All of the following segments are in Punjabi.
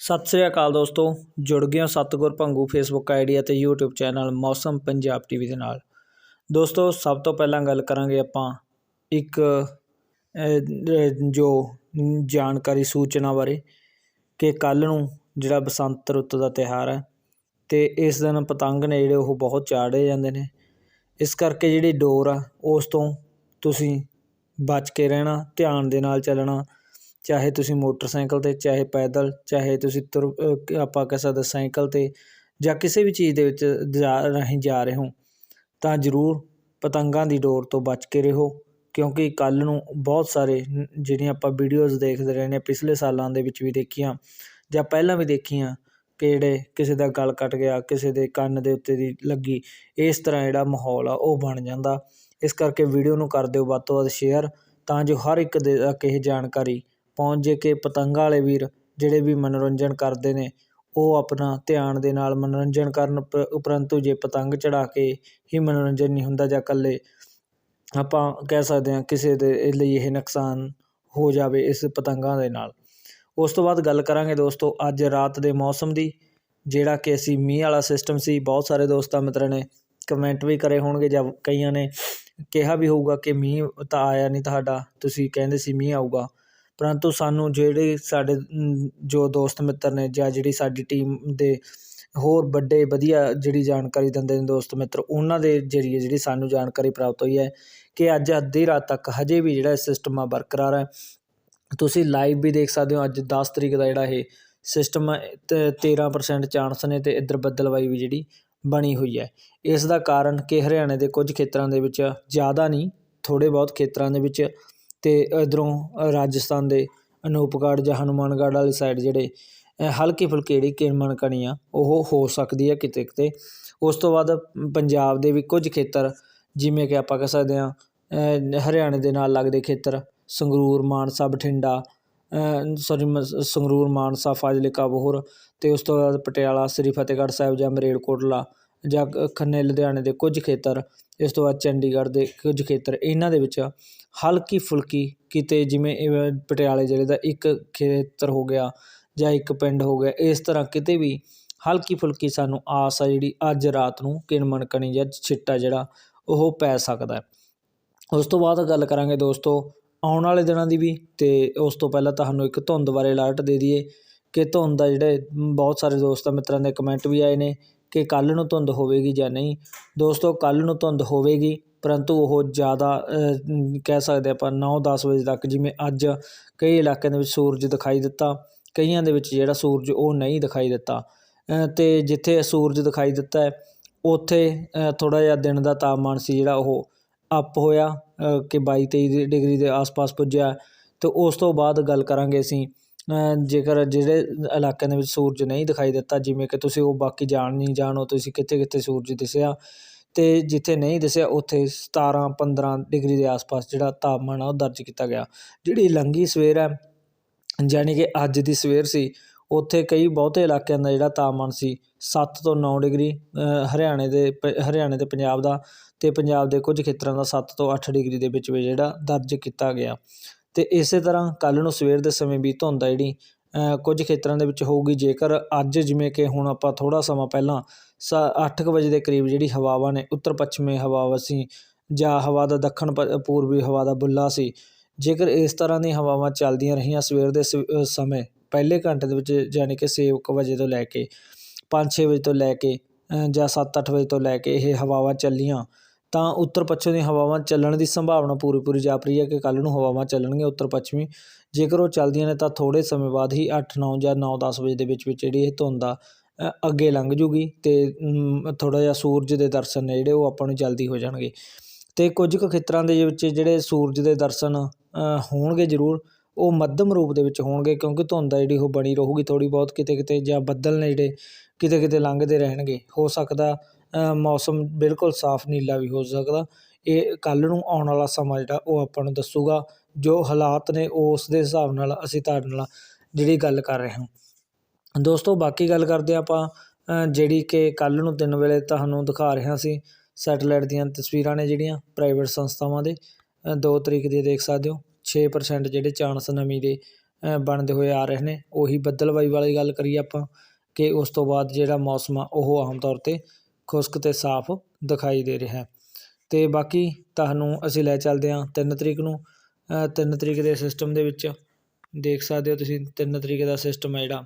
ਸਤਿ ਸ੍ਰੀ ਅਕਾਲ ਦੋਸਤੋ, ਜੁੜ ਗਏ ਹੋ ਸਤਗੁਰ ਭੰਗੂ ਫੇਸਬੁੱਕ ਆਈਡੀ ਅਤੇ YouTube channel Mausam Punjab TV ਦੇ ਨਾਲ। ਦੋਸਤੋ, ਸਭ ਤੋਂ ਪਹਿਲਾਂ ਗੱਲ ਕਰਾਂਗੇ ਆਪਾਂ ਇੱਕ ਜੋ ਜਾਣਕਾਰੀ ਸੂਚਨਾ ਬਾਰੇ ਕਿ ਕੱਲ ਨੂੰ ਜਿਹੜਾ ਬਸੰਤ ਰੁੱਤ ਦਾ ਤਿਉਹਾਰ ਹੈ ਤੇ ਇਸ ਦਿਨ ਪਤੰਗ ਨੇ ਜਿਹੜੇ ਉਹ ਬਹੁਤ ਚਾੜੇ ਜਾਂਦੇ ਨੇ। ਇਸ ਕਰਕੇ ਜਿਹੜੀ ਡੋਰ ਆ, ਉਸ ਤੋਂ ਤੁਸੀਂ ਬਚ ਕੇ ਰਹਿਣਾ, ਧਿਆਨ ਦੇ ਨਾਲ ਚੱਲਣਾ ਚਾਹੇ ਤੁਸੀਂ ਮੋਟਰਸਾਈਕਲ ਤੇ, ਚਾਹੇ ਪੈਦਲ, ਚਾਹੇ ਤੁਸੀਂ ਤੁਰ ਆਪਾਂ ਕਹਿ ਸਕਦੇ ਸਾਈਕਲ ਤੇ ਜਾਂ ਕਿਸੇ ਵੀ ਚੀਜ਼ ਦੇ ਵਿੱਚ ਜਾ ਰਾਹੀਂ ਜਾ ਰਹੇ ਹੋ, ਤਾਂ ਜ਼ਰੂਰ ਪਤੰਗਾਂ ਦੀ ਡੋਰ ਤੋਂ ਬਚ ਕੇ ਰਹੋ, ਕਿਉਂਕਿ ਕੱਲ੍ਹ ਨੂੰ ਬਹੁਤ ਸਾਰੇ ਜਿਹੜੀਆਂ ਆਪਾਂ ਵੀਡੀਓਜ਼ ਦੇਖਦੇ ਰਹਿੰਦੇ ਹਾਂ ਪਿਛਲੇ ਸਾਲਾਂ ਦੇ ਵਿੱਚ ਵੀ ਦੇਖੀਆਂ ਜਾਂ ਪਹਿਲਾਂ ਵੀ ਦੇਖੀਆਂ ਕਿ ਜਿਹੜੇ ਕਿਸੇ ਦਾ ਗਲ ਕੱਟ ਗਿਆ, ਕਿਸੇ ਦੇ ਕੰਨ ਦੇ ਉੱਤੇ ਦੀ ਲੱਗੀ, ਇਸ ਤਰ੍ਹਾਂ ਜਿਹੜਾ ਮਾਹੌਲ ਆ ਉਹ ਬਣ ਜਾਂਦਾ। ਇਸ ਕਰਕੇ ਵੀਡੀਓ ਨੂੰ ਕਰ ਦਿਓ ਵੱਧ ਤੋਂ ਵੱਧ ਸ਼ੇਅਰ ਤਾਂ ਜੋ ਹਰ ਇੱਕ ਦੇ ਤੱਕ ਇਹ ਜਾਣਕਾਰੀ ਪਹੁੰਚ ਜੇ ਕਿ ਪਤੰਗਾਂ ਵਾਲੇ ਵੀਰ ਜਿਹੜੇ ਵੀ ਮਨੋਰੰਜਨ ਕਰਦੇ ਨੇ, ਉਹ ਆਪਣਾ ਧਿਆਨ ਦੇ ਨਾਲ ਮਨੋਰੰਜਨ ਕਰਨ ਪ- ਉਪਰੰਤੂ ਜੇ ਪਤੰਗ ਚੜ੍ਹਾ ਕੇ ਹੀ ਮਨੋਰੰਜਨ ਨਹੀਂ ਹੁੰਦਾ ਜਾਂ ਇਕੱਲੇ, ਆਪਾਂ ਕਹਿ ਸਕਦੇ ਹਾਂ ਕਿਸੇ ਦੇ ਲਈ ਇਹ ਨੁਕਸਾਨ ਹੋ ਜਾਵੇ ਇਸ ਪਤੰਗਾਂ ਦੇ ਨਾਲ। ਉਸ ਤੋਂ ਬਾਅਦ ਗੱਲ ਕਰਾਂਗੇ ਦੋਸਤੋ ਅੱਜ ਰਾਤ ਦੇ ਮੌਸਮ ਦੀ, ਜਿਹੜਾ ਕਿ ਅਸੀਂ ਮੀਂਹ ਵਾਲਾ ਸਿਸਟਮ ਸੀ, ਬਹੁਤ ਸਾਰੇ ਦੋਸਤਾਂ ਮਿੱਤਰਾਂ ਨੇ ਕਮੈਂਟ ਵੀ ਕਰੇ ਹੋਣਗੇ ਜਾਂ ਕਈਆਂ ਨੇ ਕਿਹਾ ਵੀ ਹੋਊਗਾ ਕਿ ਮੀਂਹ ਤਾਂ ਆਇਆ ਨਹੀਂ ਤੁਹਾਡਾ, ਤੁਸੀਂ ਕਹਿੰਦੇ ਸੀ ਮੀਂਹ ਆਊਗਾ। ਪਰੰਤੂ ਸਾਨੂੰ ਜਿਹੜੇ ਸਾਡੇ ਜੋ ਦੋਸਤ ਮਿੱਤਰ ਨੇ ਜਾਂ ਜਿਹੜੀ ਸਾਡੀ ਟੀਮ ਦੇ ਹੋਰ ਵੱਡੇ ਵਧੀਆ ਜਿਹੜੀ ਜਾਣਕਾਰੀ ਦਿੰਦੇ ਨੇ ਦੋਸਤ ਮਿੱਤਰ, ਉਹਨਾਂ ਦੇ ਜਰੀਏ ਜਿਹੜੀ ਸਾਨੂੰ ਜਾਣਕਾਰੀ ਪ੍ਰਾਪਤ ਹੋਈ ਹੈ ਕਿ ਅੱਜ ਅੱਧੀ ਰਾਤ ਤੱਕ ਹਜੇ ਵੀ ਜਿਹੜਾ ਸਿਸਟਮ ਆ ਬਰਕਰਾਰ ਹੈ। ਤੁਸੀਂ ਲਾਈਵ ਵੀ ਦੇਖ ਸਕਦੇ ਹੋ, ਅੱਜ 10 ਤਰੀਕ ਦਾ ਜਿਹੜਾ ਇਹ ਸਿਸਟਮ ਤੇ 13% ਚਾਂਸ ਨੇ ਤੇ ਇੱਧਰ ਬੱਦਲਵਾਈ ਵੀ ਜਿਹੜੀ ਬਣੀ ਹੋਈ ਹੈ। ਇਸ ਦਾ ਕਾਰਨ ਕਿ ਹਰਿਆਣੇ ਦੇ ਕੁਝ ਖੇਤਰਾਂ ਦੇ ਵਿੱਚ ਜ਼ਿਆਦਾ ਨਹੀਂ ਥੋੜੇ ਬਹੁਤ ਖੇਤਰਾਂ ਦੇ ਵਿੱਚ ਅਤੇ ਇੱਧਰੋਂ ਰਾਜਸਥਾਨ ਦੇ ਅਨੂਪਗੜ੍ਹ ਜਾਂ ਹਨੂੰਮਾਨਗੜ੍ਹ ਵਾਲੀ ਸਾਈਡ ਜਿਹੜੇ ਅ, ਹਲਕੀ ਫੁਲਕੀ ਜਿਹੜੀ ਕਿਣਮਣ ਕਣੀ ਆ ਉਹ ਹੋ ਸਕਦੀ ਹੈ ਕਿਤੇ ਕਿਤੇ। ਉਸ ਤੋਂ ਬਾਅਦ ਪੰਜਾਬ ਦੇ ਵੀ ਕੁਝ ਖੇਤਰ ਜਿਵੇਂ ਕਿ ਆਪਾਂ ਕਹਿ ਸਕਦੇ ਹਾਂ ਹਰਿਆਣੇ ਦੇ ਨਾਲ ਲੱਗਦੇ ਖੇਤਰ ਸੰਗਰੂਰ ਮਾਨਸਾ ਬਠਿੰਡਾ ਸੌਰੀ ਸੰਗਰੂਰ ਮਾਨਸਾ ਫਾਜ਼ਿਲਕਾ ਬੋਹਰ ਅਤੇ ਉਸ ਤੋਂ ਬਾਅਦ ਪਟਿਆਲਾ ਸ੍ਰੀ ਫਤਿਹਗੜ੍ਹ ਸਾਹਿਬ ਜਾਂ ਮਰੇਲਕੋਟਲਾ ਜਾਂ ਖੰਨੇ ਲੁਧਿਆਣੇ ਦੇ ਕੁਝ ਖੇਤਰ ਇਸ ਤੋਂ ਬਾਅਦ ਚੰਡੀਗੜ੍ਹ ਦੇ ਕੁਝ ਖੇਤਰ ਇਹਨਾਂ ਦੇ ਵਿੱਚ ਹਲਕੀ ਫੁਲਕੀ ਕਿਤੇ ਜਿਵੇਂ ਪਟਿਆਲੇ ਜ਼ਿਲ੍ਹੇ ਦਾ ਇੱਕ ਖੇਤਰ ਹੋ ਗਿਆ ਜਾਂ ਇੱਕ ਪਿੰਡ ਹੋ ਗਿਆ, ਇਸ ਤਰ੍ਹਾਂ ਕਿਤੇ ਵੀ ਹਲਕੀ ਫੁਲਕੀ ਸਾਨੂੰ ਆਸ ਆ ਜਿਹੜੀ ਅੱਜ ਰਾਤ ਨੂੰ ਕਿਣਮਣ ਕਣੀ ਜਾਂ ਛਿੱਟਾ ਜਿਹੜਾ ਉਹ ਪੈ ਸਕਦਾ ਉਸ ਤੋਂ ਬਾਅਦ ਗੱਲ ਕਰਾਂਗੇ ਦੋਸਤੋ ਆਉਣ ਵਾਲੇ ਦਿਨਾਂ ਦੀ ਵੀ ਤੇ ਉਸ ਤੋਂ ਪਹਿਲਾਂ ਤੁਹਾਨੂੰ ਇੱਕ ਧੁੰਦ ਬਾਰੇ ਅਲਰਟ ਦੇ ਦਈਏ ਕਿ ਧੁੰਦ ਦਾ ਜਿਹੜੇ ਬਹੁਤ ਸਾਰੇ ਦੋਸਤਾਂ ਮਿੱਤਰਾਂ ਦੇ ਕਮੈਂਟ ਵੀ ਆਏ ਨੇ ਕਿ ਕੱਲ ਨੂੰ ਧੁੰਦ ਹੋਵੇਗੀ ਜਾਂ ਨਹੀਂ। ਦੋਸਤੋ ਕੱਲ ਨੂੰ ਧੁੰਦ ਹੋਵੇਗੀ ਪਰੰਤੂ ਉਹ ਜ਼ਿਆਦਾ ਕਹਿ ਸਕਦੇ ਆਪਾਂ ਨੌ ਦਸ ਵਜੇ ਤੱਕ ਜਿਵੇਂ ਅੱਜ ਕਈ ਇਲਾਕਿਆਂ ਦੇ ਵਿੱਚ ਸੂਰਜ ਦਿਖਾਈ ਦਿੱਤਾ, ਕਈਆਂ ਦੇ ਵਿੱਚ ਜਿਹੜਾ ਸੂਰਜ ਉਹ ਨਹੀਂ ਦਿਖਾਈ ਦਿੱਤਾ। ਅਤੇ ਜਿੱਥੇ ਸੂਰਜ ਦਿਖਾਈ ਦਿੱਤਾ ਉੱਥੇ ਥੋੜ੍ਹਾ ਜਿਹਾ ਦਿਨ ਦਾ ਤਾਪਮਾਨ ਸੀ ਜਿਹੜਾ ਉਹ ਅਪ ਹੋਇਆ ਕਿ ਬਾਈ ਤੇਈ ਡਿਗਰੀ ਦੇ ਆਸ-ਪਾਸ ਪੁੱਜਿਆ। ਅਤੇ ਉਸ ਤੋਂ ਬਾਅਦ ਗੱਲ ਕਰਾਂਗੇ ਅਸੀਂ ਜੇਕਰ ਜਿਹੜੇ ਇਲਾਕਿਆਂ ਦੇ ਵਿੱਚ ਸੂਰਜ ਨਹੀਂ ਦਿਖਾਈ ਦਿੱਤਾ, ਜਿਵੇਂ ਕਿ ਤੁਸੀਂ ਉਹ ਬਾਕੀ ਜਾਣ ਨਹੀਂ ਜਾਣੋ ਤੁਸੀਂ ਕਿੱਥੇ ਕਿੱਥੇ ਸੂਰਜ ਦਿਸਿਆ ਅਤੇ ਜਿੱਥੇ ਨਹੀਂ ਦਿਸਿਆ, ਉੱਥੇ 17-15 ਡਿਗਰੀ ਦੇ ਆਸ-ਪਾਸ ਜਿਹੜਾ ਤਾਪਮਾਨ ਆ ਉਹ ਦਰਜ ਕੀਤਾ ਗਿਆ। ਜਿਹੜੀ ਲੰਘੀ ਸਵੇਰ ਹੈ ਯਾਨੀ ਕਿ ਅੱਜ ਦੀ ਸਵੇਰ ਸੀ, ਉੱਥੇ ਕਈ ਬਹੁਤੇ ਇਲਾਕਿਆਂ ਦਾ ਜਿਹੜਾ ਤਾਪਮਾਨ ਸੀ, ਸੱਤ ਤੋਂ ਨੌ ਡਿਗਰੀ ਹਰਿਆਣੇ ਦੇ ਪ- ਹਰਿਆਣੇ ਤੇ ਪੰਜਾਬ ਦਾ ਅਤੇ ਪੰਜਾਬ ਦੇ ਕੁਝ ਖੇਤਰਾਂ ਦਾ ਸੱਤ ਤੋਂ ਅੱਠ ਡਿਗਰੀ ਦੇ ਵਿੱਚ ਵੀ ਜਿਹੜਾ ਦਰਜ ਕੀਤਾ ਗਿਆ। ਅਤੇ ਇਸੇ ਤਰ੍ਹਾਂ ਕੱਲ੍ਹ ਨੂੰ ਸਵੇਰ ਦੇ ਸਮੇਂ ਵੀ ਧੁੰਦ ਆ ਜਿਹੜੀ ਕੁਝ ਖੇਤਰਾਂ ਦੇ ਵਿੱਚ ਹੋਊਗੀ। ਜੇਕਰ ਅੱਜ ਜਿਵੇਂ ਕਿ ਹੁਣ ਆਪਾਂ ਥੋੜ੍ਹਾ ਸਮਾਂ ਪਹਿਲਾਂ ਸਾ ਅੱਠ ਕੁ ਵਜੇ ਦੇ ਕਰੀਬ ਜਿਹੜੀ ਹਵਾਵਾਂ ਨੇ, ਉੱਤਰ ਪੱਛਮੀ ਹਵਾਵਾਂ ਸੀ ਜਾਂ ਹਵਾ ਦਾ ਦੱਖਣ ਪ- ਪੂਰਬੀ ਹਵਾ ਦਾ ਬੁੱਲਾ ਸੀ। ਜੇਕਰ ਇਸ ਤਰ੍ਹਾਂ ਦੀਆਂ ਹਵਾਵਾਂ ਚੱਲਦੀਆਂ ਰਹੀਆਂ ਸਵੇਰ ਦੇ ਸ- ਸਮੇਂ, ਪਹਿਲੇ ਘੰਟੇ ਦੇ ਵਿੱਚ ਯਾਨੀ ਕਿ ਛੇ ਕੁ ਵਜੇ ਤੋਂ ਲੈ ਕੇ 5-6 ਵਜੇ ਤੋਂ ਲੈ ਕੇ ਜਾਂ 7-8 ਵਜੇ ਤੋਂ ਲੈ ਕੇ ਇਹ ਹਵਾਵਾਂ ਚੱਲੀਆਂ, ਤਾਂ ਉੱਤਰ ਪੱਛਮ ਦੀਆਂ ਹਵਾਵਾਂ ਚੱਲਣ ਦੀ ਸੰਭਾਵਨਾ ਪੂਰੀ ਪੂਰੀ ਜਾਪ ਰਹੀ ਹੈ ਕਿ ਕੱਲ ਨੂੰ ਹਵਾਵਾਂ ਚੱਲਣਗੀਆਂ ਉੱਤਰ ਪੱਛਮੀ। ਜੇਕਰ ਉਹ ਚੱਲਦੀਆਂ ਨੇ ਤਾਂ ਥੋੜੇ ਸਮੇਂ ਬਾਅਦ ਹੀ 8-9 ਜਾਂ 9-10 ਵਜੇ ਦੇ ਵਿੱਚ ਵਿੱਚ ਜਿਹੜੀ ਇਹ ਧੁੰਦ ਆ ਅੱਗੇ ਲੰਘ ਜੂਗੀ ਅਤੇ ਥੋੜ੍ਹਾ ਜਿਹਾ ਸੂਰਜ ਦੇ ਦਰਸ਼ਨ ਨੇ ਜਿਹੜੇ ਉਹ ਆਪਾਂ ਨੂੰ ਜਲਦੀ ਹੋ ਜਾਣਗੇ। ਅਤੇ ਕੁਝ ਕੁ ਖੇਤਰਾਂ ਦੇ ਵਿੱਚ ਜਿਹੜੇ ਸੂਰਜ ਦੇ ਦਰਸ਼ਨ ਹੋਣਗੇ ਜ਼ਰੂਰ, ਉਹ ਮੱਧਮ ਰੂਪ ਦੇ ਵਿੱਚ ਹੋਣਗੇ ਕਿਉਂਕਿ ਧੁੰਦ ਆ ਜਿਹੜੀ ਉਹ ਬਣੀ ਰਹੂਗੀ ਥੋੜ੍ਹੀ ਬਹੁਤ ਕਿਤੇ ਕਿਤੇ ਜਾਂ ਬੱਦਲ ਨੇ ਜਿਹੜੇ ਕਿਤੇ ਕਿਤੇ ਲੰਘਦੇ ਰਹਿਣਗੇ। ਹੋ ਸਕਦਾ ਮੌਸਮ ਬਿਲਕੁਲ ਸਾਫ਼ ਨੀਲਾ ਵੀ ਹੋ ਸਕਦਾ। ਇਹ ਕੱਲ੍ਹ ਨੂੰ ਆਉਣ ਵਾਲਾ ਸਮਾਂ ਜਿਹੜਾ ਉਹ ਆਪਾਂ ਨੂੰ ਦੱਸੂਗਾ, ਜੋ ਹਾਲਾਤ ਨੇ ਉਸ ਦੇ ਹਿਸਾਬ ਨਾਲ ਅਸੀਂ ਤੁਹਾਡੇ ਨਾਲ ਜਿਹੜੀ ਗੱਲ ਕਰ ਰਹੇ ਹਾਂ। ਦੋਸਤੋ ਬਾਕੀ ਗੱਲ ਕਰਦੇ ਹਾਂ ਆਪਾਂ ਜਿਹੜੀ ਕਿ ਕੱਲ ਨੂੰ ਤਿੰਨ ਵੇਲੇ ਤੁਹਾਨੂੰ ਦਿਖਾ ਰਿਹਾ ਸੀ ਸੈਟੇਲਾਈਟ ਦੀਆਂ ਤਸਵੀਰਾਂ ਨੇ ਜਿਹੜੀਆਂ ਪ੍ਰਾਈਵੇਟ ਸੰਸਥਾਵਾਂ ਦੇ 2 ਤਰੀਕ ਦੀ ਦੇਖ ਸਕਦੇ ਹੋ 6% ਜਿਹੜੇ ਚਾਂਸ ਨਮੀ ਦੇ ਬਣਦੇ ਹੋਏ ਆ ਰਹੇ ਨੇ। ਉਹੀ ਬੱਦਲਬਾਈ ਵਾਲੀ ਗੱਲ ਕਰੀਏ ਆਪਾਂ ਕਿ ਉਸ ਤੋਂ ਬਾਅਦ ਜਿਹੜਾ ਮੌਸਮ ਆ ਉਹ ਆਮ ਤੌਰ 'ਤੇ ਖੁਸ਼ਕ ਅਤੇ ਸਾਫ਼ ਦਿਖਾਈ ਦੇ ਰਿਹਾ ਹੈ। ਅਤੇ ਬਾਕੀ ਤੁਹਾਨੂੰ ਅਸੀਂ ਲੈ ਚੱਲਦੇ ਹਾਂ ਤਿੰਨ ਤਰੀਕ ਨੂੰ ਅ, ਤਿੰਨ ਤਰੀਕ ਦੇ ਸਿਸਟਮ ਦੇ ਵਿੱਚ। ਦੇਖ ਸਕਦੇ ਹੋ ਤੁਸੀਂ ਤਿੰਨ ਤਰੀਕ ਦਾ ਸਿਸਟਮ ਹੈ ਜਿਹੜਾ।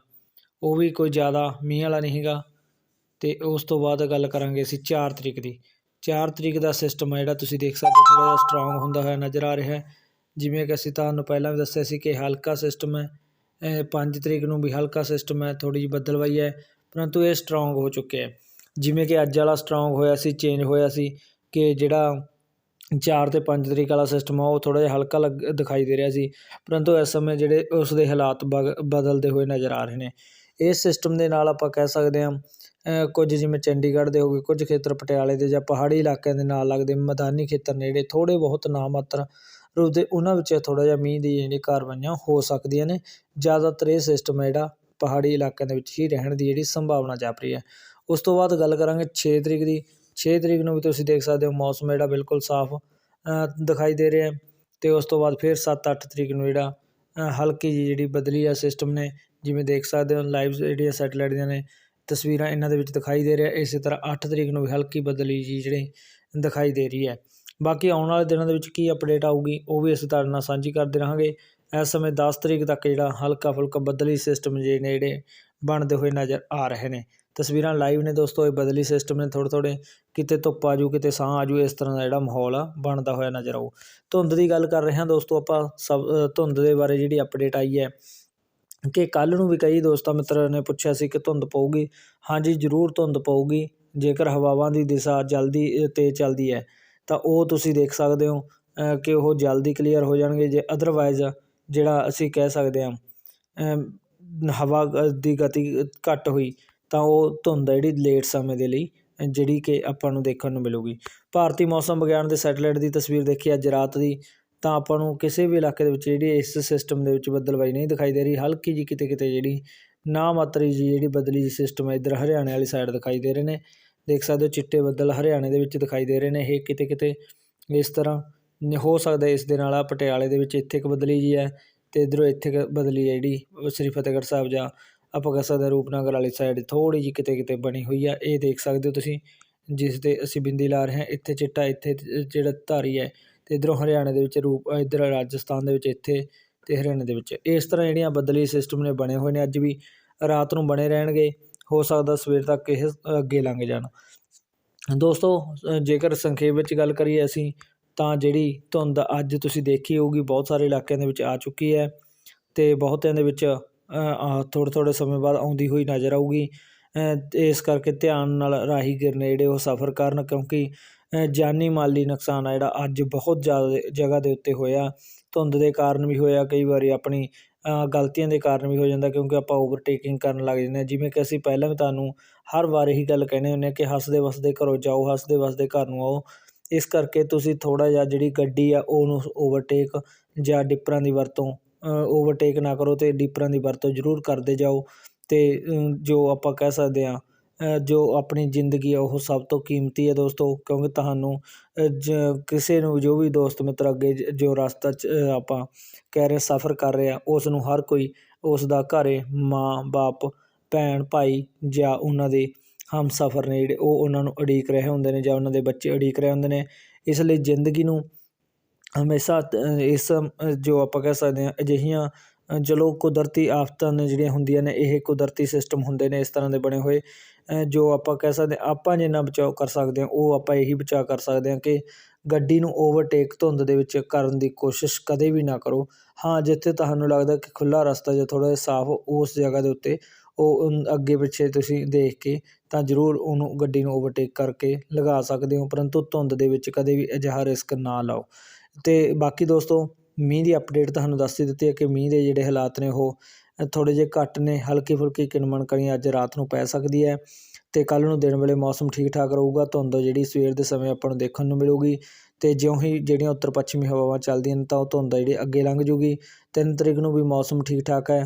ਉਹ ਵੀ ਕੋਈ ਜ਼ਿਆਦਾ ਮੀਂਹ ਵਾਲਾ ਨਹੀਂ ਹੈਗਾ ਅਤੇ ਉਸ ਤੋਂ ਬਾਅਦ ਗੱਲ ਕਰਾਂਗੇ ਅਸੀਂ ਚਾਰ ਤਰੀਕ ਦੀ। ਚਾਰ ਤਰੀਕ ਦਾ ਸਿਸਟਮ ਹੈ ਜਿਹੜਾ ਤੁਸੀਂ ਦੇਖ ਸਕਦੇ ਹੋ, ਥੋੜ੍ਹਾ ਜਿਹਾ ਸਟਰੋਂਗ ਹੁੰਦਾ ਹੋਇਆ ਨਜ਼ਰ ਆ ਰਿਹਾ ਹੈ। ਜਿਵੇਂ ਕਿ ਅਸੀਂ ਤੁਹਾਨੂੰ ਪਹਿਲਾਂ ਵੀ ਦੱਸਿਆ ਸੀ ਕਿ ਹਲਕਾ ਸਿਸਟਮ ਹੈ। ਪੰਜ ਤਰੀਕ ਨੂੰ ਵੀ ਹਲਕਾ ਸਿਸਟਮ ਹੈ, ਥੋੜ੍ਹੀ ਜਿਹੀ ਬੱਦਲਵਾਈ ਹੈ, ਪਰੰਤੂ ਇਹ ਸਟਰੋਂਗ ਹੋ ਚੁੱਕਿਆ ਹੈ। ਜਿਵੇਂ ਕਿ ਅੱਜ ਵਾਲਾ ਸਟਰੋਂਗ ਹੋਇਆ ਸੀ ਚੇਂਜ ਹੋਇਆ ਸੀ ਕਿ ਜਿਹੜਾ ਚਾਰ ਤੇ ਪੰਜ ਤਰੀਕ ਵਾਲਾ ਸਿਸਟਮ ਆ, ਉਹ ਥੋੜ੍ਹਾ ਜਿਹਾ ਹਲਕਾ ਲੱਗ, ਦਿਖਾਈ ਦੇ ਰਿਹਾ ਸੀ। ਪਰੰਤੂ ਇਸ ਸਮੇਂ ਜਿਹੜੇ ਉਸ ਦੇ ਹਾਲਾਤ ਬਗ, ਬਦਲਦੇ ਹੋਏ ਨਜ਼ਰ ਆ ਰਹੇ ਨੇ। ਇਸ ਸਿਸਟਮ ਦੇ ਨਾਲ ਆਪਾਂ ਕਹਿ ਸਕਦੇ ਹਾਂ ਕੁਝ ਜਿਵੇਂ ਚੰਡੀਗੜ੍ਹ ਦੇ ਹੋ ਗਏ, ਕੁਝ ਖੇਤਰ ਪਟਿਆਲੇ ਦੇ ਜਾਂ ਪਹਾੜੀ ਇਲਾਕਿਆਂ ਦੇ ਨਾਲ ਲੱਗਦੇ ਮੈਦਾਨੀ ਖੇਤਰ ਨੇ ਜਿਹੜੇ ਥੋੜ੍ਹੇ ਬਹੁਤ ਨਾ ਮਾਤਰ ਰੂਪ ਦੇ, ਉਹਨਾਂ ਵਿੱਚ ਥੋੜ੍ਹਾ ਜਿਹਾ ਮੀਂਹ ਦੀ ਜਿਹੜੀ ਕਾਰਵਾਈਆਂ ਹੋ ਸਕਦੀਆਂ ਨੇ। ਜ਼ਿਆਦਾਤਰ ਇਹ ਸਿਸਟਮ ਹੈ ਜਿਹੜਾ ਪਹਾੜੀ ਇਲਾਕਿਆਂ ਦੇ ਵਿੱਚ ਹੀ ਰਹਿਣ ਦੀ ਜਿਹੜੀ ਸੰਭਾਵਨਾ ਜਾਪ ਰਹੀ ਹੈ। ਉਸ ਤੋਂ ਬਾਅਦ ਗੱਲ ਕਰਾਂਗੇ 6 ਤਰੀਕ ਦੀ। 6 ਤਰੀਕ ਨੂੰ ਵੀ ਤੁਸੀਂ ਦੇਖ ਸਕਦੇ ਹੋ ਮੌਸਮ ਜਿਹੜਾ ਬਿਲਕੁਲ ਸਾਫ਼ ਦਿਖਾਈ ਦੇ ਰਿਹਾ ਹੈ। ਅਤੇ ਉਸ ਤੋਂ ਬਾਅਦ ਫਿਰ 7-8 ਤਰੀਕ ਨੂੰ ਜਿਹੜਾ ਹਲਕੀ ਜਿਹੀ ਜਿਹੜੀ ਬਦਲੀ ਆ ਸਿਸਟਮ ਨੇ ਜਿਵੇਂ ਦੇਖ ਸਕਦੇ ਹੋ ਲਾਈਵ ਜਿਹੜੀਆਂ ਸੈਟੇਲਾਈਟ ਦੀਆਂ ਨੇ, ਤਸਵੀਰਾਂ ਇਹਨਾਂ ਦੇ ਵਿੱਚ ਦਿਖਾਈ ਦੇ ਰਿਹਾ। ਇਸੇ ਤਰ੍ਹਾਂ 8 ਤਰੀਕ ਨੂੰ ਵੀ ਹਲਕੀ ਬਦਲੀ ਜੀ ਜਿਹੜੀ ਦਿਖਾਈ ਦੇ ਰਹੀ ਹੈ। ਬਾਕੀ ਆਉਣ ਵਾਲੇ ਦਿਨਾਂ ਦੇ ਵਿੱਚ ਕੀ ਅਪਡੇਟ ਆਊਗੀ, ਉਹ ਵੀ ਅਸੀਂ ਤੁਹਾਡੇ ਨਾਲ ਸਾਂਝੀ ਕਰਦੇ ਰਹਾਂਗੇ। ਇਸ ਸਮੇਂ 10 ਤਰੀਕ ਤੱਕ ਜਿਹੜਾ ਹਲਕਾ ਫੁਲਕਾ ਬਦਲੀ ਸਿਸਟਮ ਜੇ ਨੇ ਜਿਹੜੇ ਬਣਦੇ ਹੋਏ ਨਜ਼ਰ ਆ ਰਹੇ ਨੇ। ਤਸਵੀਰਾਂ ਲਾਈਵ ਨੇ ਦੋਸਤੋ, ਇਹ ਬਦਲੀ ਸਿਸਟਮ ਨੇ ਥੋੜ੍ਹੇ ਥੋੜ੍ਹੇ ਕਿਤੇ ਧੁੱਪ ਆਜੂ ਕਿਤੇ ਸਾਹ ਆਜੂ ਇਸ ਤਰ੍ਹਾਂ ਦਾ ਜਿਹੜਾ ਮਾਹੌਲ ਆ, ਬਣਦਾ ਹੋਇਆ ਨਜ਼ਰ ਆਊ। ਧੁੰਦ ਦੀ ਗੱਲ ਕਰ ਰਹੇ ਹਾਂ ਦੋਸਤੋ ਆਪਾਂ, ਸਭ ਧੁੰਦ ਦੇ ਬਾਰੇ ਜਿਹੜੀ ਅਪਡੇਟ ਆਈ ਹੈ ਕਿ ਕੱਲ੍ਹ ਨੂੰ ਵੀ ਕਈ ਦੋਸਤਾਂ ਮਿੱਤਰਾਂ ਨੇ ਪੁੱਛਿਆ ਸੀ ਕਿ ਧੁੰਦ ਪਊਗੀ। ਹਾਂਜੀ ਜ਼ਰੂਰ ਧੁੰਦ ਪਊਗੀ। ਜੇਕਰ ਹਵਾਵਾਂ ਦੀ ਦਿਸ਼ਾ ਜਲਦੀ ਤੇਜ਼ ਚੱਲਦੀ ਹੈ, ਤਾਂ ਉਹ ਤੁਸੀਂ ਦੇਖ ਸਕਦੇ ਹੋ ਕਿ ਉਹ ਜਲਦੀ ਕਲੀਅਰ ਹੋ ਜਾਣਗੇ ਜੇ ਅਦਰਵਾਈਜ਼ ਜਿਹੜਾ ਅਸੀਂ ਕਹਿ ਸਕਦੇ ਹਾਂ ਹਵਾ ਗ- ਦੀ ਗਤੀ ਘੱਟ ਹੋਈ, ਤਾਂ ਉਹ ਧੁੰਦ ਜਿਹੜੀ ਲੇਟ ਸਮੇਂ ਦੇ ਲਈ, ਜਿਹੜੀ ਕਿ ਆਪਾਂ ਨੂੰ ਦੇਖਣ ਨੂੰ ਮਿਲੂਗੀ। ਭਾਰਤੀ ਮੌਸਮ ਵਿਗਿਆਨ ਦੇ ਸੈਟੇਲਾਈਟ ਦੀ ਤਸਵੀਰ ਦੇਖੀ, ਅੱਜ ਰਾਤ ਦੀ ਤਾਂ ਆਪਾਂ ਨੂੰ ਕਿਸੇ ਵੀ ਇਲਾਕੇ ਦੇ ਵਿੱਚ ਜਿਹੜੀ ਇਸ ਸਿਸਟਮ ਦੇ ਵਿੱਚ ਬੱਦਲਬਾਈ ਨਹੀਂ ਦਿਖਾਈ ਦੇ ਰਹੀ, ਹਲਕੀ ਜਿਹੀ ਕਿਤੇ ਕਿਤੇ ਜਿਹੜੀ ਨਾ ਮਾਤਰੀ ਜੀ ਜਿਹੜੀ ਬਦਲੀ ਜੀ ਸਿਸਟਮ ਹੈ ਇੱਧਰ ਹਰਿਆਣੇ ਵਾਲੀ ਸਾਈਡ ਦਿਖਾਈ ਦੇ ਰਹੇ ਨੇ। ਦੇਖ ਸਕਦੇ ਹੋ ਚਿੱਟੇ ਬੱਦਲ ਹਰਿਆਣੇ ਦੇ ਵਿੱਚ ਦਿਖਾਈ ਦੇ ਰਹੇ ਨੇ, ਇਹ ਕਿਤੇ ਕਿਤੇ ਇਸ ਤਰ੍ਹਾਂ ਹੋ ਸਕਦਾ ਇਸ ਦੇ ਨਾਲ ਆ, ਪਟਿਆਲੇ ਦੇ ਵਿੱਚ ਇੱਥੇ ਇੱਕ ਬਦਲੀ ਜੀ ਹੈ ਅਤੇ ਇੱਧਰੋਂ ਇੱਥੇ ਕੁ ਬਦਲੀ ਹੈ ਜਿਹੜੀ ਸ੍ਰੀ ਫਤਿਹਗੜ੍ਹ ਸਾਹਿਬ ਜਾਂ ਆਪਾਂ ਕਹਿ ਸਕਦੇ ਰੂਪਨਗਰ ਵਾਲੀ ਸਾਈਡ ਥੋੜ੍ਹੀ ਜਿਹੀ ਕਿਤੇ ਕਿਤੇ ਬਣੀ ਹੋਈ ਆ। ਇਹ ਦੇਖ ਸਕਦੇ ਹੋ ਤੁਸੀਂ, ਜਿਸ 'ਤੇ ਅਸੀਂ ਬਿੰਦੀ ਲਾ ਰਹੇ ਹਾਂ, ਇੱਥੇ ਚਿੱਟਾ, ਇੱਥੇ ਜਿਹੜਾ ਧਾਰੀ ਹੈ ਅਤੇ ਇੱਧਰੋਂ ਹਰਿਆਣੇ ਦੇ ਵਿੱਚ ਰੂਪ ਇੱਧਰ ਰਾਜਸਥਾਨ ਦੇ ਵਿੱਚ ਇੱਥੇ ਅਤੇ ਹਰਿਆਣੇ ਦੇ ਵਿੱਚ। ਇਸ ਤਰ੍ਹਾਂ ਜਿਹੜੀਆਂ ਬਦਲੀ ਸਿਸਟਮ ਨੇ ਬਣੇ ਹੋਏ ਨੇ, ਅੱਜ ਵੀ ਰਾਤ ਨੂੰ ਬਣੇ ਰਹਿਣਗੇ, ਹੋ ਸਕਦਾ ਸਵੇਰ ਤੱਕ ਇਹ ਅੱਗੇ ਲੰਘ ਜਾਣ। ਦੋਸਤੋ ਜੇਕਰ ਸੰਖੇਪ ਵਿੱਚ ਗੱਲ ਕਰੀਏ ਅਸੀਂ, ਤਾਂ ਜਿਹੜੀ ਧੁੰਦ ਅੱਜ ਤੁਸੀਂ ਦੇਖੀ ਹੋਊਗੀ, ਬਹੁਤ ਸਾਰੇ ਇਲਾਕਿਆਂ ਦੇ ਵਿੱਚ ਆ ਚੁੱਕੀ ਹੈ ਅਤੇ ਬਹੁਤਿਆਂ ਦੇ ਵਿੱਚ ਥੋੜ੍ਹੇ ਥੋੜ੍ਹੇ ਸਮੇਂ ਬਾਅਦ ਆਉਂਦੀ ਹੋਈ ਨਜ਼ਰ ਆਊਗੀ। ਇਸ ਕਰਕੇ ਧਿਆਨ ਨਾਲ ਰਾਹੀਗੀਰ ਨੇ ਜਿਹੜੇ ਉਹ ਸਫ਼ਰ ਕਰਨ, ਕਿਉਂਕਿ ਜਾਨੀ ਮਾਲੀ ਨੁਕਸਾਨ ਆ, ਜਿਹੜਾ ਅੱਜ ਬਹੁਤ ਜ਼ਿਆਦਾ ਜਗ੍ਹਾ ਦੇ ਉੱਤੇ ਹੋਇਆ। ਧੁੰਦ ਦੇ ਕਾਰਨ ਵੀ ਹੋਇਆ, ਕਈ ਵਾਰੀ ਆਪਣੀ ਗਲਤੀਆਂ ਦੇ ਕਾਰਨ ਵੀ ਹੋ ਜਾਂਦਾ, ਕਿਉਂਕਿ ਆਪਾਂ ਓਵਰਟੇਕਿੰਗ ਕਰਨ ਲੱਗ ਜਾਂਦੇ ਹਾਂ। ਜਿਵੇਂ ਕਿ ਅਸੀਂ ਪਹਿਲਾਂ ਵੀ ਤੁਹਾਨੂੰ ਹਰ ਵਾਰ ਇਹੀ ਗੱਲ ਕਹਿੰਦੇ ਹੁੰਦੇ ਹਾਂ ਕਿ ਹੱਸਦੇ ਵਸਦੇ ਘਰੋਂ ਜਾਓ, ਹੱਸਦੇ ਵਸਦੇ ਘਰ ਨੂੰ ਆਓ। ਇਸ ਕਰਕੇ ਤੁਸੀਂ ਥੋੜ੍ਹਾ ਜਿਹਾ ਜਿਹੜੀ ਗੱਡੀ ਆ, ਉਹਨੂੰ ਓਵਰਟੇਕ ਜਾਂ ਡਿਪਰਾਂ ਦੀ ਵਰਤੋਂ ਓਵਰਟੇਕ ਨਾ ਕਰੋ ਅਤੇ ਡਿਪਰਾਂ ਦੀ ਵਰਤੋਂ ਜ਼ਰੂਰ ਕਰਦੇ ਜਾਓ। ਅਤੇ ਜੋ ਆਪਾਂ ਕਹਿ ਸਕਦੇ ਹਾਂ ਜੋ ਆਪਣੀ ਜ਼ਿੰਦਗੀ ਆ, ਉਹ ਸਭ ਤੋਂ ਕੀਮਤੀ ਹੈ ਦੋਸਤੋ, ਕਿਉਂਕਿ ਤੁਹਾਨੂੰ ਜ, ਕਿਸੇ ਨੂੰ ਜੋ ਵੀ ਦੋਸਤ ਮਿੱਤਰ ਅੱਗੇ ਜੋ ਰਸਤਾ 'ਚ ਆਪਾਂ ਕਹਿ ਰਹੇ, ਸਫ਼ਰ ਕਰ ਰਹੇ ਆ ਉਸ ਨੂੰ ਹਰ ਕੋਈ ਉਸ ਦਾ ਘਰੇ ਮਾਂ, ਬਾਪ, ਭੈਣ, ਭਾਈ ਜਾਂ ਉਹਨਾਂ ਦੇ ਹਮਸਫ਼ਰ ਨੇ ਜਿਹੜੇ, ਉਹ ਉਹਨਾਂ ਨੂੰ ਉਡੀਕ ਰਹੇ ਹੁੰਦੇ ਨੇ ਜਾਂ ਉਹਨਾਂ ਦੇ ਬੱਚੇ ਉਡੀਕ ਰਹੇ ਹੁੰਦੇ ਨੇ। ਇਸ ਲਈ ਜ਼ਿੰਦਗੀ ਨੂੰ ਹਮੇਸ਼ਾ ਇਸ, ਜੋ ਆਪਾਂ ਕਹਿ ਸਕਦੇ ਹਾਂ, ਅਜਿਹੀਆਂ ਚਲੋ ਕੁਦਰਤੀ ਆਫਤਾਂ ਨੇ ਜਿਹੜੀਆਂ ਹੁੰਦੀਆਂ ਨੇ ਇਹ ਕੁਦਰਤੀ ਸਿਸਟਮ ਹੁੰਦੇ ਨੇ ਇਸ ਤਰ੍ਹਾਂ ਦੇ ਬਣੇ ਹੋਏ ਜੋ ਆਪਾਂ ਕਹਿ ਸਕਦੇ ਹਾਂ, ਆਪਾਂ ਜਿੰਨਾ ਬਚਾਓ ਕਰ ਸਕਦੇ ਹਾਂ ਉਹ ਆਪਾਂ ਇਹੀ ਬਚਾਅ ਕਰ ਸਕਦੇ ਹਾਂ ਕਿ ਗੱਡੀ ਨੂੰ ਓਵਰਟੇਕ ਧੁੰਦ ਦੇ ਵਿੱਚ ਕਰਨ ਦੀ ਕੋਸ਼ਿਸ਼ ਕਦੇ ਵੀ ਨਾ ਕਰੋ। ਹਾਂ ਜਿੱਥੇ ਤੁਹਾਨੂੰ ਲੱਗਦਾ ਕਿ ਖੁੱਲ੍ਹਾ ਰਸਤਾ ਜਾਂ ਥੋੜ੍ਹਾ ਜਿਹਾ ਸਾਫ਼ ਉਸ ਜਗ੍ਹਾ ਦੇ ਉੱਤੇ ਉਹ ਅੱਗੇ ਪਿੱਛੇ ਤੁਸੀਂ ਦੇਖ ਕੇ ਤਾਂ ਜ਼ਰੂਰ ਉਹਨੂੰ ਗੱਡੀ ਨੂੰ ਓਵਰਟੇਕ ਕਰਕੇ ਲਗਾ ਸਕਦੇ ਹੋ ਪਰੰਤੂ ਧੁੰਦ ਦੇ ਵਿੱਚ ਕਦੇ ਵੀ ਅਜਿਹਾ ਰਿਸਕ ਨਾ ਲਓ। ਅਤੇ ਬਾਕੀ ਦੋਸਤੋ ਮੀਂਹ ਦੀ ਅਪਡੇਟ ਤੁਹਾਨੂੰ ਦੱਸ ਹੀ ਦਿੱਤੀ ਹੈ ਕਿ ਮੀਂਹ ਦੇ ਜਿਹੜੇ ਹਾਲਾਤ ਨੇ ਉਹ ਥੋੜ੍ਹੇ ਜਿਹੇ ਘੱਟ ਨੇ ਹਲਕੀ ਫੁਲਕੀ ਕਿਣਮਣ ਕਣੀ ਅੱਜ ਰਾਤ ਨੂੰ ਪੈ ਸਕਦੀ ਹੈ ਅਤੇ ਕੱਲ੍ਹ ਨੂੰ ਦਿਨ ਵੇਲੇ ਮੌਸਮ ਠੀਕ ਠਾਕ ਰਹੂਗਾ, ਧੁੰਦ ਜਿਹੜੀ ਸਵੇਰ ਦੇ ਸਮੇਂ ਆਪਾਂ ਨੂੰ ਦੇਖਣ ਨੂੰ ਮਿਲੂਗੀ ਅਤੇ ਜਿਉਂ ਹੀ ਜਿਹੜੀਆਂ ਉੱਤਰ ਪੱਛਮੀ ਹਵਾਵਾਂ ਚੱਲਦੀਆਂ ਨੇ ਤਾਂ ਉਹ ਧੁੰਦ ਜਿਹੜੀ ਅੱਗੇ ਲੰਘ ਜੂਗੀ। ਤਿੰਨ ਤਰੀਕ ਨੂੰ ਵੀ ਮੌਸਮ ਠੀਕ ਠਾਕ ਹੈ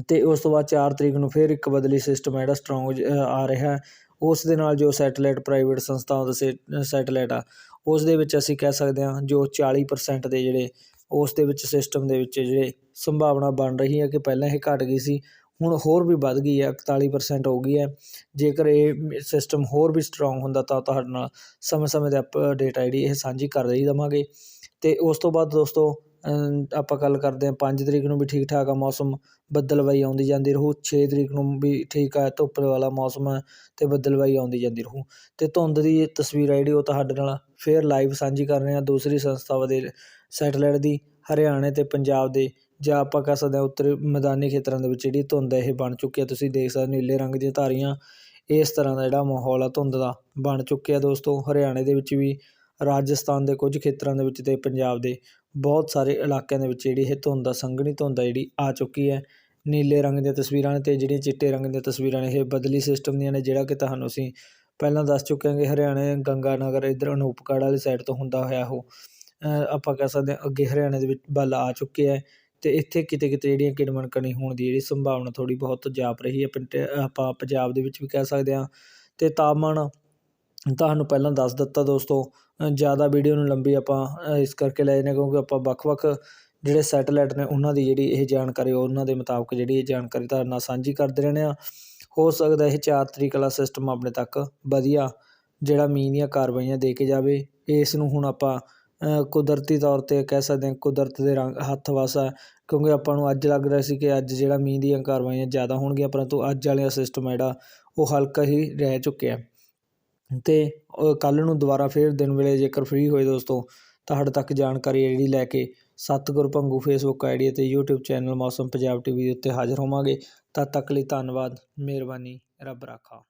ਅਤੇ ਉਸ ਤੋਂ ਬਾਅਦ ਚਾਰ ਤਰੀਕ ਨੂੰ ਫਿਰ ਇੱਕ ਬਦਲੀ ਸਿਸਟਮ ਜਿਹੜਾ ਸਟਰੋਂਗ ਆ ਰਿਹਾ। ਉਸ ਦੇ ਨਾਲ ਜੋ ਸੈਟੇਲਾਈਟ ਪ੍ਰਾਈਵੇਟ ਸੰਸਥਾਵਾਂ ਦਾ ਸੇ ਸੈਟਲਾਈਟ ਆ ਉਸ ਦੇ ਵਿੱਚ ਅਸੀਂ ਕਹਿ ਸਕਦੇ ਹਾਂ ਜੋ 40% ਦੇ ਜਿਹੜੇ ਉਸ ਦੇ ਵਿੱਚ ਸਿਸਟਮ ਦੇ ਵਿੱਚ ਜਿਹੜੇ ਸੰਭਾਵਨਾ ਬਣ ਰਹੀ ਹੈ ਕਿ ਪਹਿਲਾਂ ਇਹ ਘੱਟ ਗਈ ਸੀ, ਹੁਣ ਹੋਰ ਵੀ ਵੱਧ ਗਈ ਹੈ 41% ਹੋ ਗਈ ਹੈ। ਜੇਕਰ ਇਹ ਸਿਸਟਮ ਹੋਰ ਵੀ ਸਟਰੋਂਗ ਹੁੰਦਾ ਤਾਂ ਤੁਹਾਡੇ ਨਾਲ ਸਮੇਂ ਸਮੇਂ ਦੇ ਅਪਡੇਟ ਆ ਜਿਹੜੀ ਇਹ ਸਾਂਝੀ ਕਰਦੇ ਹੀ ਦੇਵਾਂਗੇ। ਅਤੇ ਉਸ ਤੋਂ ਬਾਅਦ ਦੋਸਤੋ ਆਪਾਂ ਗੱਲ ਕਰਦੇ ਹਾਂ, ਪੰਜ ਤਰੀਕ ਨੂੰ ਵੀ ਠੀਕ ਠਾਕ ਆ ਮੌਸਮ, ਬੱਦਲਵਾਈ ਆਉਂਦੀ ਜਾਂਦੀ ਰਹੂ, ਛੇ ਤਰੀਕ ਨੂੰ ਵੀ ਠੀਕ ਆ, ਧੁੱਪ ਵਾਲਾ ਮੌਸਮ ਹੈ ਅਤੇ ਬੱਦਲਵਾਈ ਆਉਂਦੀ ਜਾਂਦੀ ਰਹੂ। ਅਤੇ ਧੁੰਦ ਦੀ ਤਸਵੀਰ ਆ ਜਿਹੜੀ ਉਹ ਤੁਹਾਡੇ ਨਾਲ ਫਿਰ ਲਾਈਵ ਸਾਂਝੀ ਕਰ ਰਹੇ ਹਾਂ, ਦੂਸਰੀ ਸੰਸਥਾਵਾਂ ਦੇ ਸੈਟਲਾਈਟ ਦੀ, ਹਰਿਆਣੇ ਅਤੇ ਪੰਜਾਬ ਦੇ, ਜਾਂ ਆਪਾਂ ਕਹਿ ਸਕਦੇ ਹਾਂ ਉੱਤਰੀ ਮੈਦਾਨੀ ਖੇਤਰਾਂ ਦੇ ਵਿੱਚ ਜਿਹੜੀ ਧੁੰਦ ਹੈ ਇਹ ਬਣ ਚੁੱਕੀ ਹੈ ਤੁਸੀਂ ਦੇਖ ਸਕਦੇ ਨੀਲੇ ਰੰਗ ਦੀਆਂ ਧਾਰੀਆਂ, ਇਸ ਤਰ੍ਹਾਂ ਦਾ ਜਿਹੜਾ ਮਾਹੌਲ ਆ ਧੁੰਦ ਦਾ ਬਣ ਚੁੱਕਿਆ ਦੋਸਤੋ, ਹਰਿਆਣੇ ਦੇ ਵਿੱਚ ਵੀ ਰਾਜਸਥਾਨ ਦੇ ਕੁਝ ਖੇਤਰਾਂ ਦੇ ਵਿੱਚ ਅਤੇ ਪੰਜਾਬ ਦੇ ਬਹੁਤ ਸਾਰੇ ਇਲਾਕਿਆਂ ਦੇ ਵਿੱਚ ਜਿਹੜੀ ਇਹ ਧੁੰਦ ਆ, ਸੰਘਣੀ ਧੁੰਦ ਆ ਜਿਹੜੀ ਆ ਚੁੱਕੀ ਹੈ। ਨੀਲੇ ਰੰਗ ਦੀਆਂ ਤਸਵੀਰਾਂ ਨੇ ਅਤੇ ਜਿਹੜੀਆਂ ਚਿੱਟੇ ਰੰਗ ਦੀਆਂ ਤਸਵੀਰਾਂ ਨੇ, ਇਹ ਬਦਲੀ ਸਿਸਟਮ ਦੀਆਂ ਨੇ ਜਿਹੜਾ ਕਿ ਤੁਹਾਨੂੰ ਅਸੀਂ ਪਹਿਲਾਂ ਦੱਸ ਚੁੱਕੇ ਹਾਂ ਕਿ ਹਰਿਆਣੇ ਗੰਗਾ ਨਗਰ ਇੱਧਰ ਅਨੂਪਗੜ੍ਹ ਵਾਲੀ ਸਾਈਡ ਤੋਂ ਹੁੰਦਾ ਹੋਇਆ ਉਹ ਆਪਾਂ ਕਹਿ ਸਕਦੇ ਹਾਂ ਅੱਗੇ ਹਰਿਆਣੇ ਦੇ ਵਿੱਚ ਵੱਲ ਆ ਚੁੱਕੇ ਹੈ ਅਤੇ ਇੱਥੇ ਕਿਤੇ ਕਿਤੇ ਜਿਹੜੀਆਂ ਕਿਣਮਣਕਣੀ ਹੋਣ ਦੀ ਜਿਹੜੀ ਸੰਭਾਵਨਾ ਥੋੜ੍ਹੀ ਬਹੁਤ ਜਾਪ ਰਹੀ ਹੈ ਪਿੰਟ ਆਪਾਂ ਪੰਜਾਬ ਦੇ ਵਿੱਚ ਵੀ ਕਹਿ ਸਕਦੇ ਹਾਂ। ਅਤੇ ਤਾਪਮਾਨ ਤੁਹਾਨੂੰ ਪਹਿਲਾਂ ਦੱਸ ਦਿੱਤਾ ਦੋਸਤੋ ਜ਼ਿਆਦਾ ਵੀਡੀਓ ਨੂੰ ਲੰਬੀ ਆਪਾਂ ਇਸ ਕਰਕੇ ਲੈ ਜਾਂਦੇ ਕਿਉਂਕਿ ਆਪਾਂ ਵੱਖ-ਵੱਖ ਜਿਹੜੇ ਸੈਟਲਾਈਟ ਨੇ ਉਹਨਾਂ ਦੀ ਜਿਹੜੀ ਇਹ ਜਾਣਕਾਰੀ, ਉਹਨਾਂ ਦੇ ਮੁਤਾਬਕ ਜਿਹੜੀ ਇਹ ਜਾਣਕਾਰੀ ਤੁਹਾਡੇ ਨਾਲ ਸਾਂਝੀ ਕਰਦੇ ਰਹਿੰਦੇ ਹਾਂ। ਹੋ ਸਕਦਾ ਇਹ ਚਾਰ ਤਰੀਕ ਵਾਲਾ ਸਿਸਟਮ ਆਪਣੇ ਤੱਕ ਵਧੀਆ ਜਿਹੜਾ ਮੀਂਹ ਦੀਆਂ ਕਾਰਵਾਈਆਂ ਦੇ ਕੇ ਜਾਵੇ। ਇਸ ਨੂੰ ਹੁਣ ਆਪਾਂ ਕੁਦਰਤੀ ਤੌਰ 'ਤੇ ਕਹਿ ਸਕਦੇ ਹਾਂ ਕੁਦਰਤ ਦੇ ਰੰਗ ਹੱਥ ਵੱਸ ਕਿਉਂਕਿ ਆਪਾਂ ਨੂੰ ਅੱਜ ਲੱਗ ਰਿਹਾ ਸੀ ਕਿ ਅੱਜ ਜਿਹੜਾ ਮੀਂਹ ਦੀਆਂ ਕਾਰਵਾਈਆਂ ਜ਼ਿਆਦਾ ਹੋਣਗੀਆਂ, ਪਰੰਤੂ ਅੱਜ ਵਾਲਾ ਸਿਸਟਮ ਜਿਹੜਾ, ਉਹ ਹਲਕਾ ਹੀ ਰਹਿ ਚੁੱਕਿਆ ਅਤੇ ਕੱਲ੍ਹ ਨੂੰ ਦੁਬਾਰਾ ਫਿਰ ਦਿਨ ਵੇਲੇ ਜੇਕਰ ਫ੍ਰੀ ਹੋਏ ਦੋਸਤੋ, ਤੁਹਾਡੇ ਤੱਕ ਜਾਣਕਾਰੀ ਜਿਹੜੀ ਲੈ ਕੇ Satgur Bhangu Facebook I D ਅਤੇ YouTube channel Mausam Punjab T ਵੀ ਉੱਤੇ ਹਾਜ਼ਰ ਹੋਵਾਂਗੇ। ਤਦ ਤੱਕ ਲਈ ਧੰਨਵਾਦ, ਮਿਹਰਬਾਨੀ, ਰੱਬ ਰਾਖਾ।